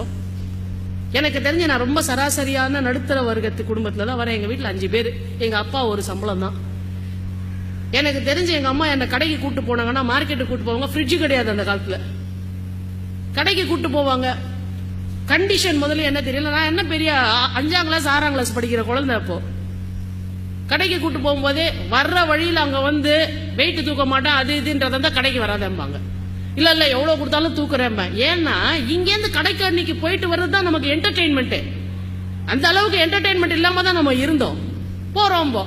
சாப்பிட்டோம் எனக்கு தெரிஞ்சு நான் ரொம்ப சராசரியான நடுத்தர வர்க்கத்து குடும்பத்துல தான் வரேன். எங்க வீட்டுல அஞ்சு பேர். எங்க அப்பா ஒரு சம்பளம் தான். எனக்கு தெரிஞ்சு எங்க அம்மா என்ன கடைக்கு கூட்டு போனாங்கன்னா மார்க்கெட்டுக்கு கூட்டு போவாங்க. ஃப்ரிட்ஜு கிடையாது அந்த காலத்துல. கடைக்கு கூட்டு போவாங்க. கண்டிஷன் முதல்ல என்ன தெரியல. நான் என்ன பெரிய அ- அஞ்சாம் கிளாஸ் ஆறாம் கிளாஸ் படிக்கிற குழந்தை அப்போ. கடைக்கு கூட்டு போகும்போதே வர்ற வழியில் அங்க வந்து வெயிட் தூக்க மாட்டேன். அது இதுன்றத கடைக்கு வராதேம்பாங்க. இல்ல இல்ல எவ்வளவு கொடுத்தாலும் தூக்குறேன் ஏன்னா இங்கேருந்து கடைக்கு அன்னைக்கு போயிட்டு வர்றது தான் நமக்கு என்டர்டெயின்மெண்ட்டு அந்த அளவுக்கு என்டர்டெயின்மெண்ட் இல்லாம தான் நம்ம இருந்தோம். போறோம் போ.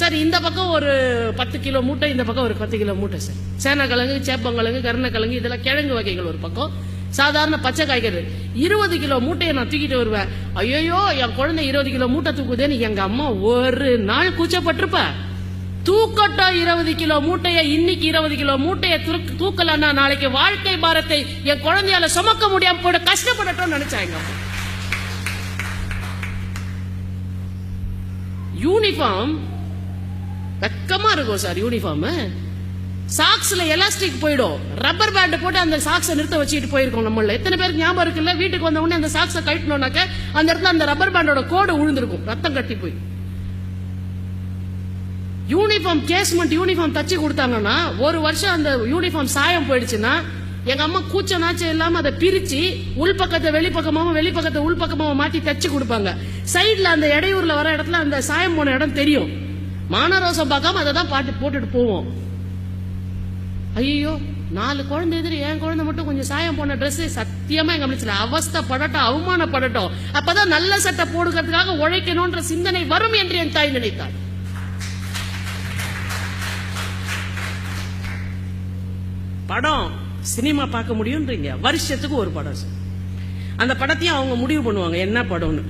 சரி இந்த பக்கம் ஒரு பத்து கிலோ மூட்டை இந்த பக்கம் ஒரு பத்து கிலோ மூட்டை சார். சேனக்கிழங்கு சேப்பங்கிழங்கு கருணக்கிழங்கு இதெல்லாம் கிழங்கு வகைகள் ஒரு பக்கம். சாதாரண பச்சை காய்கறி. இருபது கிலோ மூட்டையை நான் தூக்கிட்டு வருவேன். ஐயோ என் குழந்தை இருபது கிலோ மூட்டை தூக்குதேன்னு எங்க அம்மா ஒரு நாள் கூச்சப்பட்டிருப்ப. தூக்கட்டும் இருபது கிலோ மூட்டையை இன்னைக்கு இருபது கிலோ மூட்டையை தூக்கலன்னா நாளைக்கு வாழ்க்கை பாரத்தை என் குழந்தையால சுமக்க முடியாம போட கஷ்டப்படட்டும் நினைச்சாங்க. யூனிஃபார்ம் வெக்கமா இருக்கும் சார் யூனிஃபார்ம் சாக்ஸ்ல எலாஸ்டிக் போயிடும். ரப்பர் பேண்ட் போட்டு அந்த சாக்ஸை நிறுத்த வச்சுட்டு போயிருக்கோம் நம்மள. எத்தனை பேருக்கு ஞாபகம் இருக்குல்ல? வீட்டுக்கு வந்த உடனே அந்த சாக்ஸை கழட்டணும்னாக்க அந்த இடத்துல அந்த ரப்பர் பேண்டோட கோடு உழுந்திருக்கும். ரத்தம் கட்டி போய். யூனிஃபார்ம் கேஸ்மெண்ட் யூனிஃபார்ம் தச்சு கொடுத்தாங்கன்னா ஒரு வருஷம் அந்த யூனிஃபார்ம் சாயம் போயிடுச்சுன்னா எங்க அம்மா கூச்ச நாச்சம் இல்லாம அதை பிரிச்சு உள்பக்கத்தை வெளிப்பக்கமாவும் வெளிப்பக்கத்தை உள்பக்கமாவும் மாட்டி தச்சு கொடுப்பாங்க. சைட்ல அந்த இடையூர்ல வர இடத்துல அந்த சாயம் போன இடம் தெரியும். மானரோசம் பார்க்காம அதை தான் பாட்டு போட்டுட்டு போவோம். ஐயோ நாலு குழந்தை எதிரி என் குழந்தை மட்டும் கொஞ்சம் சாயம் போன ட்ரெஸ் சத்தியமா எங்க கவனிச்சல அவஸ்தப்படட்டும் அவமானப்படட்டும். அப்பதான் நல்ல சட்டை போடுக்கிறதுக்காக உழைக்கணும்ன்ற சிந்தனை வரும் என்று என் தாய் நினைத்தாள். படம் சினிமா பார்க்க முடியும்ன்றீங்க. வருஷத்துக்கு ஒரு படம் சார். அந்த படத்தையும் அவங்க முடிவு பண்ணுவாங்க என்ன படம்னு.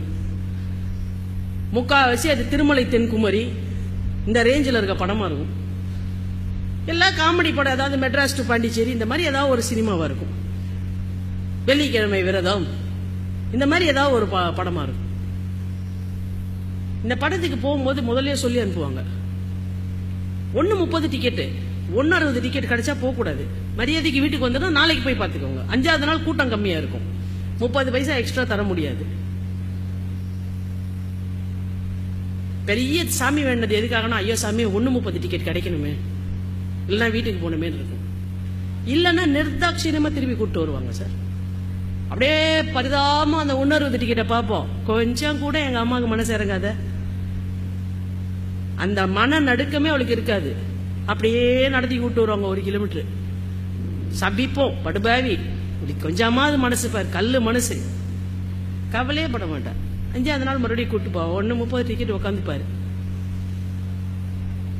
முக்காவாசி அது திருமலை தென்குமரி இந்த ரேஞ்சில் இருக்க படமா இருக்கும். எல்லா காமெடி படம் ஏதாவது மெட்ராஸ் டு பாண்டிச்சேரி இந்த மாதிரி ஏதாவது ஒரு சினிமாவா இருக்கும். வெள்ளிக்கிழமை விரதம் இந்த மாதிரி ஏதாவது ஒரு ப- படமா இருக்கும். இந்த படத்துக்கு போகும்போது முதல்ல சொல்லி அனுப்புவாங்க. ஒன்னு முப்பது டிக்கெட்டு ஒன்னு அறுபது டிக்கெட் கிடைச்சா போகக்கூடாது. மரியாதைக்கு வீட்டுக்கு வந்துடும் நாளைக்கு போய் பார்த்துக்கோங்க. அஞ்சாவது நாள் கூட்டம் கம்மியா இருக்கும். முப்பது பைசா எக்ஸ்ட்ரா தர முடியாது. பெரிய சாமி வேண்டது எதுக்காகனா ஐயோ சாமி ஒன்னு முப்பது டிக்கெட் கிடைக்கணுமே. இல்லைன்னா வீட்டுக்கு போகணுமே இருக்கும். இல்லைன்னா நிர்தாட்சியமா திரும்பி கூப்பிட்டு வருவாங்க சார். அப்படியே பரிதாம அந்த ஒன்னு அறுபது டிக்கெட்டை பார்ப்போம். கொஞ்சம் கூட எங்க அம்மாவுக்கு மனசு இறங்காத. அந்த மன நடுக்கமே அவளுக்கு இருக்காது. அப்படியே நடத்தி கூட்டு வருவாங்க ஒரு கிலோமீட்டர் சபிப்போம் படுபாவி. இப்படி கொஞ்சமாவது மனசு பாரு கல்லு மனசு. கவலையே பட மாட்டார். அஞ்சாவது நாள் மறுபடியும் கூட்டு போவோம் ஒன்று முப்பது டிக்கெட் உட்காந்துப்பாரு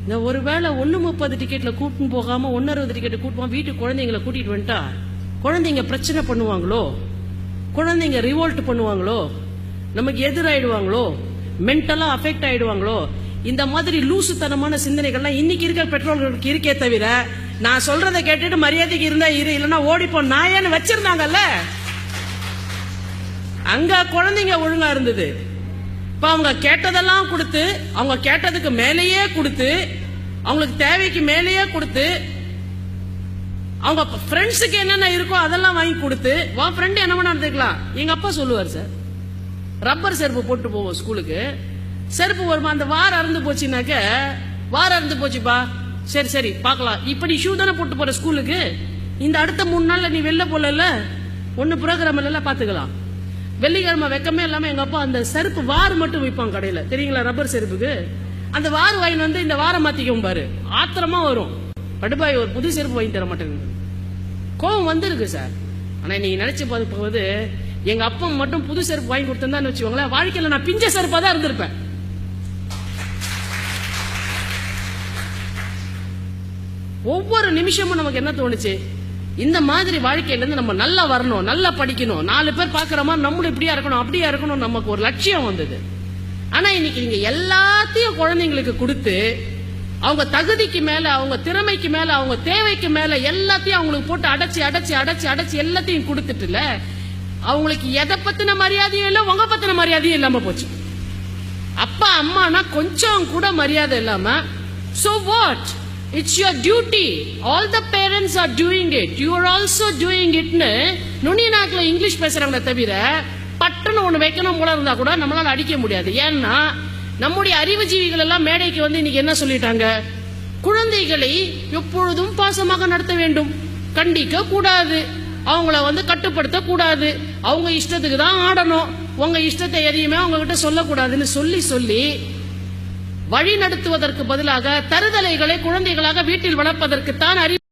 இந்த ஒருவேளை ஒன்று முப்பது டிக்கெட்ல கூட்டின்னு போகாம ஒன்னு அறுபது டிக்கெட் கூட்டுவோம் வீட்டுக்கு குழந்தைங்களை கூட்டிட்டு வந்துட்டா குழந்தைங்க பிரச்சனை பண்ணுவாங்களோ? குழந்தைங்க ரிவோல்ட் பண்ணுவாங்களோ? நமக்கு எதிராயிடுவாங்களோ? மென்டலா அஃபெக்ட் ஆயிடுவாங்களோ? இந்த மாதிரி லூசுத்தனமான சிந்தனைகள்லாம் இன்னைக்கு இருக்கிற பெற்றோர்களுக்கு இருக்கே தவிர நான் சொல்றதை கேட்டுட்டு மரியாதைக்கு இருந்தா இரு இல்லைன்னா ஓடிப்போம் நாயன்னு வச்சிருந்தாங்கல்ல? அங்க குழந்தைங்க ஒழுங்கா இருந்தது. இப்ப அவங்க கேட்டதெல்லாம் கொடுத்து அவங்க கேட்டதுக்கு மேலேயே கொடுத்து அவங்களுக்கு தேவைக்கு மேலேயே கொடுத்து அவங்க ஃப்ரெண்ட்ஸுக்கு என்னென்ன இருக்கோ அதெல்லாம் வாங்கி கொடுத்து வா ஃப்ரெண்ட் என்ன வேணா எடுத்துக்கலாம். எங்க அப்பா சொல்லுவார் சார் ரப்பர் செருப்பு போட்டு போவோம் ஸ்கூலுக்கு செருப்பு வருமா அந்த வாரம் அறந்து போச்சுனாக்க வாரம் அறந்து போச்சுப்பா. சரி சரி பார்க்கலாம். இப்போ நீ ஷூ தானே போட்டு போற ஸ்கூலுக்கு இந்த அடுத்த மூணு நாள்ல நீ வெளில போலல ஒன்னு ப்ரோக்ராம் இல்லைல்ல பாத்துக்கலாம் வெள்ளிக்கிழமை வெக்கமே இல்லாம எங்க அப்பா அந்த செருப்பு வார் மட்டும் விற்பான் கடையில. தெரியுங்களா ரப்பர் செருப்புக்கு? அந்த வார் வாங்கி வந்து இந்த வாரம் மாத்திக்கும் பாரு. ஆத்திரமா வரும். படுபாய் ஒரு புது செருப்பு வாங்கி தர மாட்டேங்குது. கோவம் வந்திருக்கு சார். ஆனா நீங்க நினைச்சு பார்த்து எங்கள் எங்க அப்பா மட்டும் புது செருப்பு வாங்கி கொடுத்திருந்தான்னு வச்சுக்கோங்களேன் வாழ்க்கையில நான் பிஞ்ச செருப்பா தான் இருந்திருப்பேன். ஒவ்வொரு நிமிஷமும் நமக்கு என்ன தோணுச்சு? இந்த மாதிரி வாழ்க்கையில இருந்து நம்ம நல்லா வரணும் நல்லா படிக்கணும். நாலு பேர் பாக்குற மாதிரி நம்மளும் இப்படியா இருக்கணும் அப்படியா இருக்கணும் நமக்கு ஒரு லட்சியம் வந்தது. ஆனா இன்னைக்கு நீங்க எல்லாத்தையும் குழந்தைங்களுக்கு கொடுத்து அவங்க தகுதிக்கு மேல அவங்க திறமைக்கு மேல அவங்க தேவைக்கு மேல எல்லாத்தையும் அவங்களுக்கு போட்டு அடைச்சு அடைச்சி அடைச்சு அடைச்சு எல்லாத்தையும் கொடுத்துட்டுல அவங்களுக்கு எதை பத்தின மரியாதையும் இல்ல உங்க பத்தின மரியாதையும் இல்லாம போச்சு. அப்பா அம்மானா கொஞ்சம் கூட மரியாதை இல்லாம so what it's your duty all the parents are doing it you are also doing இட்னு நுனி நாக்கில் இங்கிலீஷ் பேசுறாங்களே தவிர பட்டுன்னு ஒன்று வைக்கணும் போல இருந்தா கூட நம்மளால அடிக்க முடியாது. ஏன்னா நம்முடைய அறிவுஜீவிகள் எல்லாம் மேடைக்கு வந்து இன்னைக்கு என்ன சொல்லிட்டாங்க? குழந்தைகளை எப்பொழுதும் பாசமாக நடத்த வேண்டும். கண்டிக்க கூடாது. அவங்கள வந்து கட்டுப்படுத்த கூடாது. அவங்க இஷ்டத்துக்கு தான் ஆடணும். உங்க இஷ்டத்தை எதையுமே அவங்க கிட்ட சொல்லக்கூடாதுன்னு சொல்லி சொல்லி வழி நடத்துவதற்கு பதிலாக தருதலைகளை குழந்தைகளாக வீட்டில் வளர்ப்பதற்கு தான் அறிவு